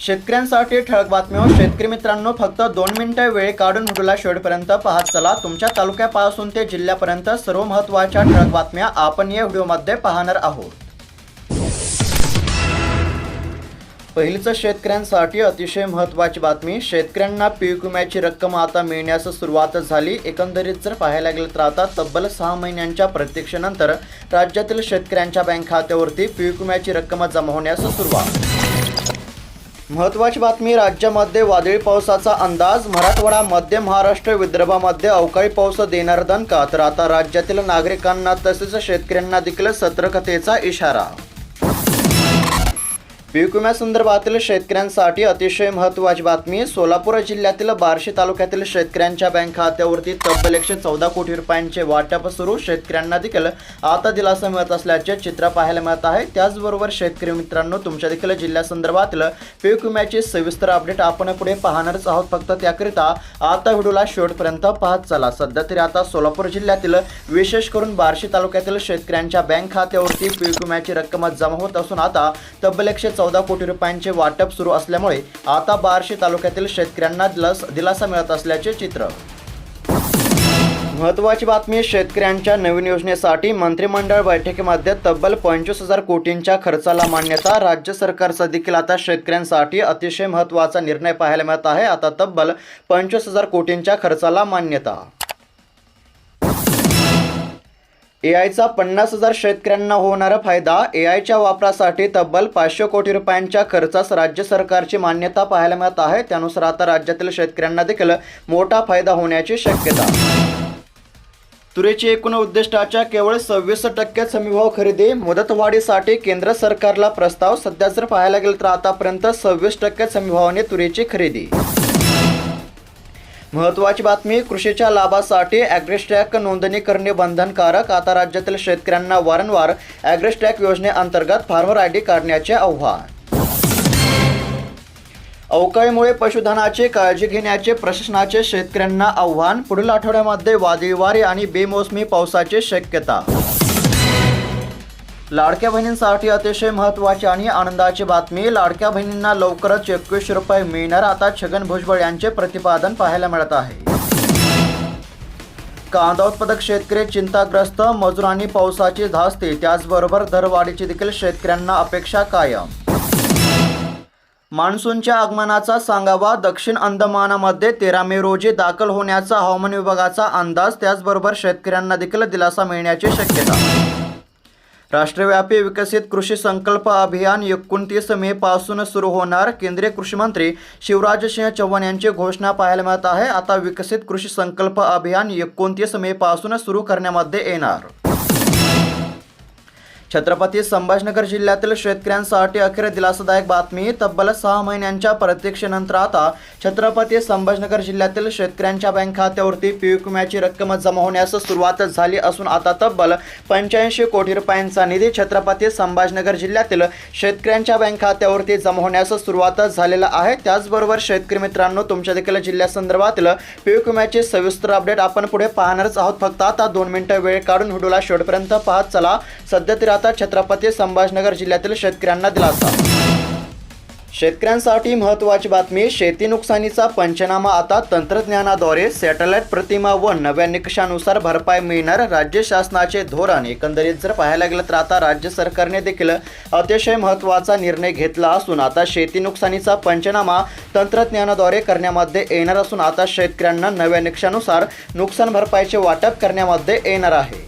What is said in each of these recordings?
शेतकऱ्यांसाठी ठळक बातम्या. शेतकरी मित्रांनो फक्त दोन मिनिटं वेळ काढून व्हिडिओला शेवटपर्यंत पाहत चला. तुमच्या तालुक्यापासून ते जिल्ह्यापर्यंत सर्व महत्त्वाच्या ठळक बातम्या आपण या व्हिडिओमध्ये पाहणार आहोत. पहिलीचं शेतकऱ्यांसाठी अतिशय महत्त्वाची बातमी. शेतकऱ्यांना पीक विम्याची रक्कम आता मिळण्यास सुरुवात झाली. एकंदरीत जर पाहायला गेलं तर आता तब्बल सहा महिन्यांच्या प्रतीक्षेनंतर राज्यातील शेतकऱ्यांच्या बँक खात्यावरती पीक विम्याची रक्कम जमा होण्यास सुरुवात. महत्त्वाची बातमी राज्यामध्ये वादळी पावसाचा अंदाज मराठवाडा मध्य महाराष्ट्र विदर्भामध्ये अवकाळी पाऊस देणार दणका तर आता राज्यातील नागरिकांना तसेच शेतकऱ्यांना देखील सतर्कतेचा इशारा. पीक विम्यासंदर्भातील शेतकऱ्यांसाठी अतिशय महत्त्वाची बातमी सोलापूर जिल्ह्यातील बार्शी तालुक्यातील शेतकऱ्यांच्या बँक खात्यावरती तब्बल एकशे चौदा कोटी रुपयांचे वाटप सुरू. शेतकऱ्यांना देखील आता दिलासा मिळत असल्याचे चित्र पाहायला मिळत आहे. त्याचबरोबर शेतकरी मित्रांनो तुमच्या देखील जिल्ह्यासंदर्भातील पीक विम्याची सविस्तर अपडेट आपण पुढे पाहणारच आहोत. फक्त त्याकरिता आता व्हिडिओला शेवटपर्यंत पाहत चला. सध्या तरी आता सोलापूर जिल्ह्यातील विशेष करून बार्शी तालुक्यातील शेतकऱ्यांच्या बँक खात्यावरती पीक विम्याची रक्कम जमा होत असून आता तब्बल एकशे चौदा कोटी रुपयांचे वाटप सुरू असल्यामुळे आता बार्शी तालुक्यातील शेतकऱ्यांना दिलास दिलासा मिळत असल्याचे चित्र. महत्त्वाची बातमी शेतकऱ्यांच्या नवीन योजनेसाठी मंत्रिमंडळ बैठकीमध्ये तब्बल पंचवीस हजार कोटींच्या खर्चाला मान्यता राज्य सरकारचा देखील आता शेतकऱ्यांसाठी अतिशय महत्त्वाचा निर्णय पाहायला मिळत आहे. आता तब्बल पंचवीस हजार कोटींच्या खर्चाला मान्यता. ए आयचा पन्नास हजार शेतकऱ्यांना होणारा फायदा ए आयच्या वापरासाठी तब्बल पाचशे कोटी रुपयांच्या खर्चास राज्य सरकारची मान्यता पाहायला मिळत आहे. त्यानुसार आता राज्यातील शेतकऱ्यांना देखील मोठा फायदा होण्याची शक्यता. तुरीची एकूण उद्दिष्टाच्या केवळ सव्वीस टक्केच हमीभाव खरेदी मुदतवाढीसाठी केंद्र सरकारला प्रस्ताव सध्या जर पाहायला गेलं तर आतापर्यंत सव्वीस टक्केच हमीभावाने तुरीची खरेदी. महत्त्वाची बातमी कृषीच्या लाभासाठी ॲग्रेस्टॅक नोंदणी करणे बंधनकारक आता राज्यातील शेतकऱ्यांना वारंवार ॲग्रेस्टॅक योजनेअंतर्गत फार्मर आय डी काढण्याचे आव्हान. अवकाळीमुळे पशुधनाची काळजी घेण्याचे प्रशासनाचे शेतकऱ्यांना आव्हान पुढील आठवड्यामध्ये वादळी वारे आणि बेमोसमी पावसाची शक्यता. लाडक्या बहिणींसाठी अतिशय महत्त्वाची आणि आनंदाची बातमी. लाडक्या बहिणींना लवकरच एकवीसशे रुपये मिळणार. आता छगन भुजबळ यांचे प्रतिपादन पाहायला मिळत आहे. कांदा उत्पादक शेतकरी चिंताग्रस्त. मजुरांनी पावसाची धास्ती. त्याचबरोबर दरवाढीची देखील शेतकऱ्यांना अपेक्षा कायम. मान्सूनच्या आगमनाचा सांगावा. दक्षिण अंदमानामध्ये तेरा मे रोजी दाखल होण्याचा हवामान विभागाचा अंदाज. त्याचबरोबर शेतकऱ्यांना देखील दिलासा मिळण्याची शक्यता. राष्ट्रव्यापी विकसित कृषी संकल्प अभियान एकोणतीस मे पासून सुरू होणार. केंद्रीय कृषी मंत्री शिवराज सिंह चौहान यांची घोषणा पाहायला मिळत आहे. आता विकसित कृषी संकल्प अभियान एकोणतीस मे पासून सुरू करण्यामध्ये येणार. छत्रपती संभाजीनगर जिल्ह्यातील शेतकऱ्यांसाठी अखेर दिलासादायक बातमी तब्बल सहा महिन्यांच्या प्रतीक्षेनंतर आता छत्रपती संभाजीनगर जिल्ह्यातील शेतकऱ्यांच्या बँक खात्यावरती पीक विम्याची रक्कम जमा होण्यास सुरुवात झाली असून आता तब्बल पंच्याऐंशी कोटी रुपयांचा निधी छत्रपती संभाजीनगर जिल्ह्यातील शेतकऱ्यांच्या बँक खात्यावरती जमा होण्यास सुरुवात झालेला आहे. त्याचबरोबर शेतकरी मित्रांनो तुमच्या देखील जिल्ह्यासंदर्भातील पीक विम्याची सविस्तर अपडेट आपण पुढे पाहणारच आहोत. फक्त आता दोन मिनिटं वेळ काढून व्हिडिओला शेवटपर्यंत पाहत चला. सध्या तरी आता छत्रपती संभाजीनगर जिल्ह्यातील शेतकऱ्यांना दिलासा. शेतकऱ्यांसाठी महत्त्वाची बातमी शेती नुकसानीचा पंचनामा आता तंत्रज्ञानाद्वारे सॅटेलाइट प्रतिमा व नव्या निकषानुसार भरपाई मिळणार राज्य शासनाचे धोरण. एकंदरीत जर पाहायला गेलं तर आता राज्य सरकारने देखील अतिशय महत्त्वाचा निर्णय घेतला असून आता शेती नुकसानीचा पंचनामा तंत्रज्ञानाद्वारे करण्यामध्ये येणार असून आता शेतकऱ्यांना नव्या निकषानुसार नुकसान भरपाईचे वाटप करण्यामध्ये येणार आहे.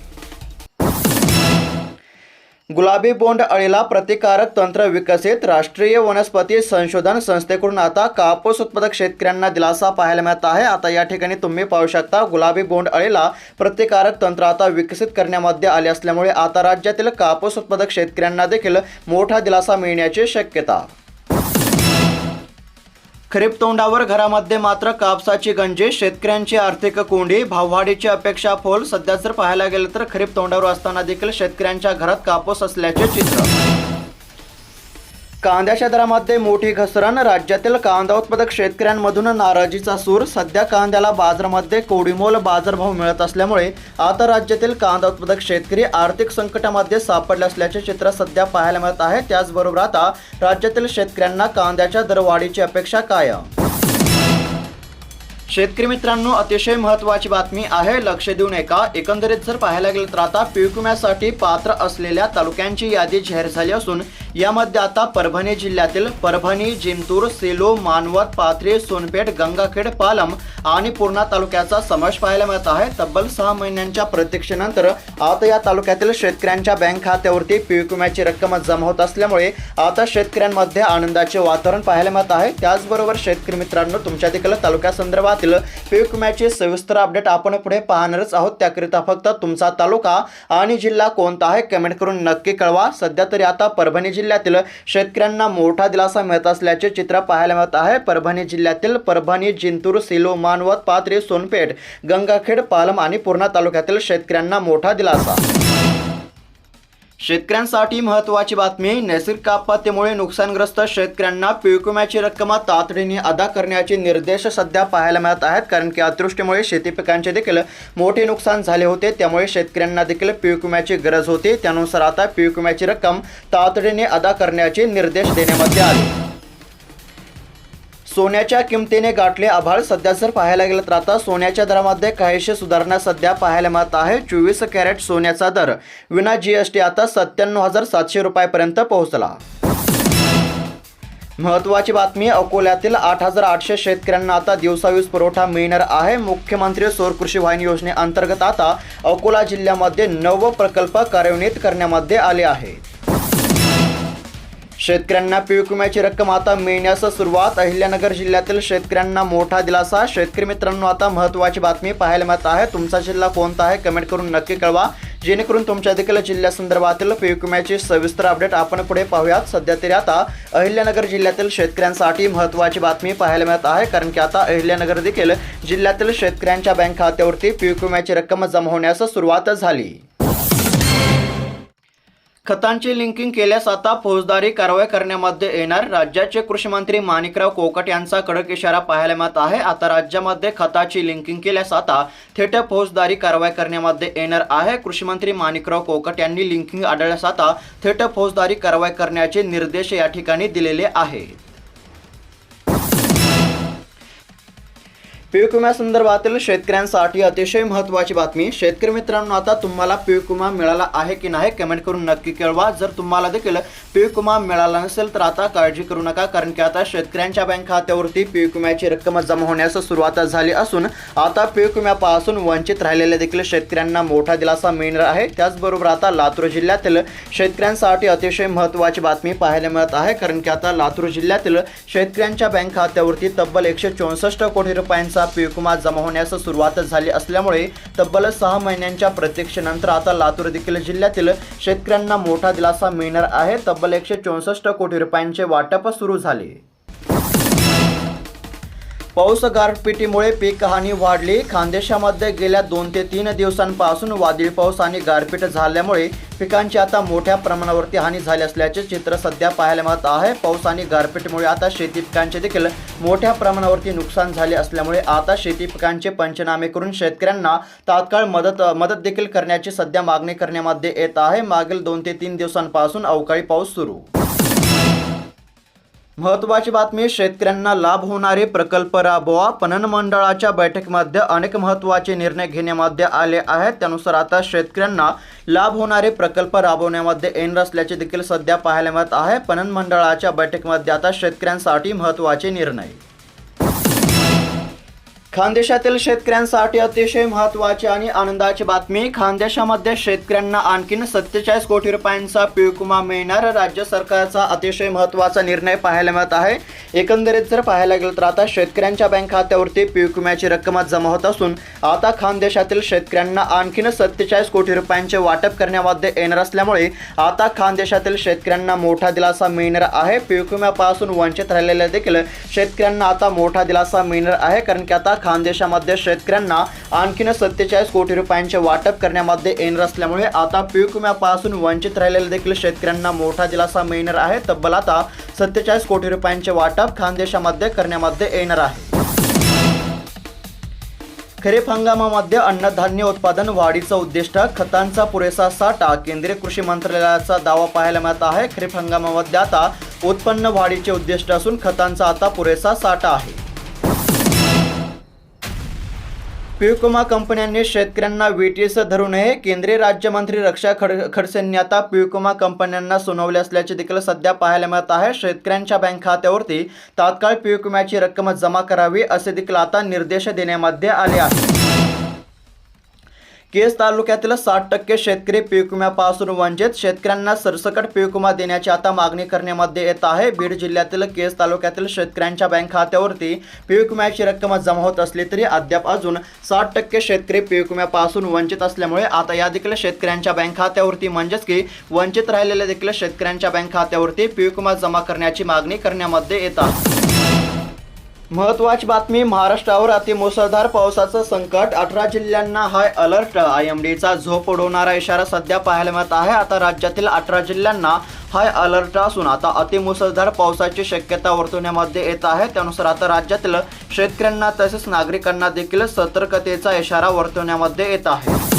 गुलाबी बोंड अळीला प्रतिकारक तंत्र विकसित राष्ट्रीय वनस्पती संशोधन संस्थेकडून आता कापूस उत्पादक शेतकऱ्यांना दिलासा पाहायला मिळत आहे. आता या ठिकाणी तुम्ही पाहू शकता गुलाबी बोंड अळीला प्रतिकारक तंत्र आता विकसित करण्यामध्ये आले असल्यामुळे आता राज्यातील कापूस उत्पादक शेतकऱ्यांना देखील मोठा दिलासा मिळण्याची शक्यता. खरीप तोंडावर घरामध्ये मात्र कापसाची गंजी शेतकऱ्यांची आर्थिक कोंडी भाववाढीची अपेक्षा फोल. सध्या जर पाहायला गेलं तर खरीप तोंडावर असताना देखील शेतकऱ्यांच्या घरात कापूस असल्याचे चित्र. कांद्याच्या दरामध्ये मोठी घसरण. राज्यातील कांदा उत्पादक शेतकऱ्यांमधून नाराजीचा सूर. सध्या कांद्याला बाजारामध्ये कोडीमोल बाजारभाव मिळत असल्यामुळे आता राज्यातील कांदा उत्पादक शेतकरी आर्थिक संकटामध्ये सापडले असल्याचे चित्र सध्या पाहायला मिळत आहे. त्याचबरोबर आता राज्यातील शेतकऱ्यांना कांद्याच्या दरवाढीची अपेक्षा काय शेतकरी मित्रांनो अतिशय महत्त्वाची बातमी आहे. लक्ष देऊन एका एकंदरीत जर पाहायला गेलं तर आता पीक विम्यासाठी पात्र असलेल्या तालुक्यांची यादी जाहीर झाली असून यामध्ये आता परभणी जिल्ह्यातील परभणी जिंतूर सेलो मानवत पाथरी सोनपेठ गंगाखेड पालम आणि पूर्णा तालुक्याचा समावेश पाहायला मिळत आहे. तब्बल सहा महिन्यांच्या प्रतीक्षेनंतर आता या तालुक्यातील शेतकऱ्यांच्या बँक खात्यावरती पीक विम्याची रक्कम जमा होत असल्यामुळे आता शेतकऱ्यांमध्ये आनंदाचे वातावरण पाहायला मिळत आहे. त्याचबरोबर शेतकरी मित्रांनो तुमच्या देखील तालुक्यासंदर्भातील पीक विम्याचे सविस्तर अपडेट आपण पुढे पाहणारच आहोत. त्याकरिता फक्त तुमचा तालुका आणि जिल्हा कोणता आहे कमेंट करून नक्की कळवा. सध्या तरी आता परभणी जिल्ह्यातील शेतकऱ्यांना मोठा दिलासा मिळत असल्याचे चित्र पाहायला मिळत आहे. परभणी जिल्ह्यातील परभणी जिंतूर सेलो मानवत पाथरी सोनपेठ गंगाखेड पालम आणि पूर्णा तालुक्यातील शेतकऱ्यांना मोठा दिलासा. शेतकऱ्यांसाठी महत्त्वाची बातमी नैसर्गिक आपत्तीमुळे नुकसानग्रस्त शेतकऱ्यांना पीक विम्याची रक्कम तातडीने अदा करण्याचे निर्देश सध्या पाहायला मिळत आहेत. कारण की अतिवृष्टीमुळे शेती पिकांचे देखील मोठे नुकसान झाले होते. त्यामुळे शेतकऱ्यांना देखील पीक विम्याची गरज होती. त्यानुसार आता पीक विम्याची रक्कम तातडीने अदा करण्याचे निर्देश देण्यामध्ये आले. सोन्याच्या किमतीने गाठले आभाळ. सध्या जर पाहायला गेलं तर आता सोन्याच्या दरामध्ये काहीशी सुधारणा सध्या पाहायला मिळत आहे. चोवीस कॅरेट सोन्याचा दर. विना जी एस टी आता सत्त्याण्णव हजार सातशे रुपयापर्यंत पोहोचला. महत्त्वाची बातमी अकोल्यातील आठ हजार आठशे शेतकऱ्यांना आता दिवसावीज पुरवठा मिळणार आहे. मुख्यमंत्री सौर कृषी वाहिनी योजनेअंतर्गत आता अकोला जिल्ह्यामध्ये नव प्रकल्प कार्यान्वित करण्यामध्ये आले आहेत शेतकऱ्यांना पीक विम्याची रक्कम आता मिळण्यास सुरुवात. अहिल्यानगर जिल्ह्यातील शेतकऱ्यांना मोठा दिलासा. शेतकरी मित्रांनो आता महत्त्वाची बातमी पाहायला मिळत आहे. तुमचा जिल्हा कोणता आहे? कमेंट करून नक्की कळवा. जेणेकरून तुमच्या देखील जिल्ह्यासंदर्भातील पीक विम्याची सविस्तर अपडेट आपण पुढे पाहूयात. सध्या तरी आता अहिल्यानगर जिल्ह्यातील शेतकऱ्यांसाठी महत्त्वाची बातमी पाहायला मिळत आहे. कारण की आता अहिल्यानगर देखील जिल्ह्यातील शेतकऱ्यांच्या बँक खात्यावरती पीक विम्याची रक्कम जमा होण्यास सुरुवात झाली. खतांची लिंकिंग केल्यास आता फौजदारी कारवाई करण्यामध्ये येणार. राज्याचे कृषी मंत्री माणिकराव कोकट यांचा कडक इशारा पाहायला मिळत आहे. आता राज्यामध्ये खताची लिंकिंग केल्यास आता थेट फौजदारी कारवाई करण्यामध्ये येणार आहे. कृषी मंत्री माणिकराव कोकट यांनी लिंकिंग आढळल्यास आता थेट फौजदारी कारवाई करण्याचे निर्देश या ठिकाणी दिलेले आहेत. पीक विम्यासंदर्भातील शेतकऱ्यांसाठी अतिशय महत्त्वाची बातमी. शेतकरी मित्रांनो आता तुम्हाला पीक विमा मिळाला आहे की नाही कमेंट करून नक्की कळवा. जर तुम्हाला देखील पीक विमा मिळाला नसेल तर आता काळजी करू नका कारण की आता शेतकऱ्यांच्या बँक खात्यावरती पीक विम्याची रक्कम जमा होण्यास सुरुवात झाली असून आता पीक विम्यापासून वंचित राहिलेल्या देखील शेतकऱ्यांना मोठा दिलासा मिळणार आहे. त्याचबरोबर आता लातूर जिल्ह्यातील शेतकऱ्यांसाठी अतिशय महत्त्वाची बातमी पाहायला मिळत आहे कारण की आता लातूर जिल्ह्यातील शेतकऱ्यांच्या बँक खात्यावरती तब्बल एकशे चौसष्ट कोटी रुपयांचा पीक विमा जमा होण्यास सुरुवात झाली असल्यामुळे तब्बल सहा महिन्यांच्या प्रतीक्षेनंतर आता लातूर देखील जिल्ह्यातील शेतकऱ्यांना मोठा दिलासा मिळणार आहे. तब्बल एकशे चौसष्ट कोटी रुपयांचे वाटप सुरू झाले. पाऊस गारपिटीमुळे पीक हानी वाढली. खानदेशामध्ये गेल्या दोन ते तीन दिवसांपासून वादळी पाऊस आणि गारपीट झाल्यामुळे पिकांची आता मोठ्या प्रमाणावरती हानी झाली असल्याचे चित्र सध्या पाहायला मिळत आहे. पाऊस आणि गारपीटमुळे आता शेती पिकांचे देखील मोठ्या प्रमाणावरती नुकसान झाले असल्यामुळे आता शेती पिकांचे पंचनामे करून शेतकऱ्यांना तात्काळ मदत मदत देखील करण्याची सध्या मागणी करण्यामध्ये येत आहे. मागील दोन ते तीन दिवसांपासून अवकाळी पाऊस सुरू. महत्त्वाची बातमी शेतकऱ्यांना लाभ होणारे प्रकल्प राबवा. पणन मंडळाच्या बैठकीमध्ये अनेक महत्त्वाचे निर्णय घेण्यामध्ये आले आहेत. त्यानुसार आता शेतकऱ्यांना लाभ होणारे प्रकल्प राबवण्यामध्ये येणार असल्याचे देखील सध्या पाहायला मिळत आहे. पणन मंडळाच्या बैठकीमध्ये आता शेतकऱ्यांसाठी महत्त्वाचे निर्णय खानदेशातील शेतकऱ्यांसाठी अतिशय महत्त्वाची आणि आनंदाची बातमी. खानदेशामध्ये शेतकऱ्यांना आणखीन सत्तेचाळीस कोटी रुपयांचा पीक विमा मिळणार. राज्य सरकारचा अतिशय महत्त्वाचा निर्णय पाहायला मिळत आहे. एकंदरीत जर पाहायला गेलं तर आता शेतकऱ्यांच्या बँक खात्यावरती पीक विम्याची रक्कम जमा होत असून आता खानदेशातील शेतकऱ्यांना आणखीन सत्तेचाळीस कोटी रुपयांचे वाटप करण्यामध्ये येणार असल्यामुळे आता खानदेशातील शेतकऱ्यांना मोठा दिलासा मिळणार आहे. पीक विम्यापासून वंचित राहिलेल्या देखील शेतकऱ्यांना आता मोठा दिलासा मिळणार आहे. कारण की आता खानदेशामध्ये शेतकऱ्यांना आणखीन सत्तेचाळीस कोटी रुपयांचे वाटप करण्यामध्ये येणार असल्यामुळे आता पीक विम्यापासून वंचित राहिलेले देखील शेतकऱ्यांना मोठा दिलासा मिळणार आहे. तब्बल आता सत्तेचाळीस कोटी रुपयांचे वाटप खानदेशामध्ये करण्यामध्ये येणार आहे. खरीप हंगामामध्ये अन्नधान्य उत्पादन वाढीचं उद्दिष्ट खतांचा पुरेसा साठा केंद्रीय कृषी मंत्रालयाचा दावा पाहायला मिळत आहे. खरीप हंगामामध्ये आता उत्पन्न वाढीचे उद्दिष्ट असून खतांचा आता पुरेसा साठा आहे. पीक विमा कंपन्यांनी शेतकऱ्यांना वेटीस धरू नये. केंद्रीय राज्यमंत्री रक्षा खड खडसेंनी आता पीक विमा कंपन्यांना सुनावले असल्याचे देखील सध्या पाहायला मिळत आहे. शेतकऱ्यांच्या बँक खात्यावरती तात्काळ पीक विम्याची रक्कम जमा करावी असे देखील आता निर्देश देण्यामध्ये आले आहेत. केस तालुक्यातील साठ टक्के शेतकरी पीक विम्यापासून वंचित. शेतकऱ्यांना सरसकट पीक विमा देण्याची आता मागणी करण्यामध्ये येत आहे. बीड जिल्ह्यातील केस तालुक्यातील शेतकऱ्यांच्या बँक खात्यावरती पीक विम्याची रक्कम जमा होत असली तरी अद्याप अजून साठ टक्के शेतकरी पीक विम्यापासून वंचित असल्यामुळे आता या देखील शेतकऱ्यांच्या बँक खात्यावरती म्हणजेच की वंचित राहिलेल्या देखील शेतकऱ्यांच्या बँक खात्यावरती पीक विमा जमा करण्याची मागणी करण्यामध्ये येत आहे. महत्वाची बातमी महाराष्ट्रावर अतिमुसळधार पावसाचं संकट अठरा जिल्ह्यांना हाय अलर्ट आय एम डीचा झोप उडवणारा इशारा सध्या पाहायला मिळत आहे. आता राज्यातील अठरा जिल्ह्यांना हाय अलर्ट असून आता अतिमुसळधार पावसाची शक्यता वर्तवण्यामध्ये येत आहे. त्यानुसार आता राज्यातील शेतकऱ्यांना तसेच नागरिकांना देखील सतर्कतेचा इशारा वर्तवण्यामध्ये येत आहे.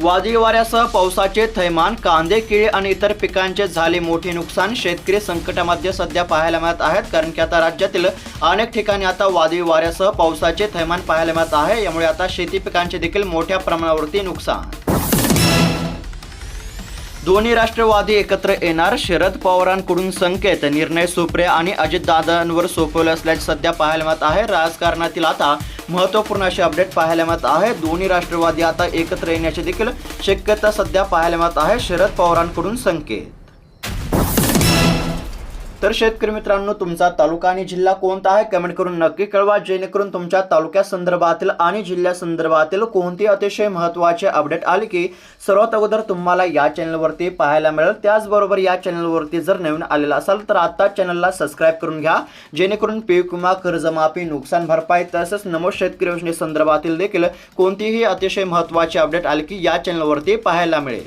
वादळी वाऱ्यासह पावसाचे थैमान कांदे केळी आणि इतर पिकांचे झाले मोठे नुकसान शेतकरी संकटामध्ये सध्या पाहायला मिळत आहेत कारण की आता राज्यातील अनेक ठिकाणी आता वादळी वाऱ्यासह पावसाचे थैमान पाहायला मिळत आहे. यामुळे आता शेती पिकांचे देखील मोठ्या प्रमाणावरती नुकसान. दोन्ही राष्ट्रवादी एकत्र येणार. शरद पवारांकडून संकेत निर्णय सुप्रिया आणि अजितदादांवर सोपवले असल्याचे सध्या पाहायला मिळत आहे. राजकारणातील आता महत्त्वपूर्ण असे अपडेट पाहायला मिळत आहे. दोन्ही राष्ट्रवादी आता एकत्र येण्याची देखील शक्यता सध्या पाहायला मिळत आहे. शरद पवारांकडून संकेत. तर शेतकरी मित्रांनो तुमचा तालुका आणि जिल्हा कोणता आहे? कमेंट करून नक्की कळवा. जेणेकरून तुमच्या तालुक्या संदर्भातील आणि जिल्ह्या संदर्भातील कोणती अतिशय महत्त्वाचे अपडेट आले की सर्वात अगोदर तुम्हाला या चॅनलवरती पाहायला मिळेल. त्याचबरोबर या चॅनलवरती जर नवीन आलेला असाल तर आता चॅनलला सबस्क्राईब करून घ्या. जेणेकरून पीक विमा कर्जमाफी नुकसान भरपाई तसंच नमो शेतकरी योजनेसंदर्भातील देखील कोणतीही अतिशय महत्त्वाचे अपडेट आली की या चॅनलवरती पाहायला मिळेल.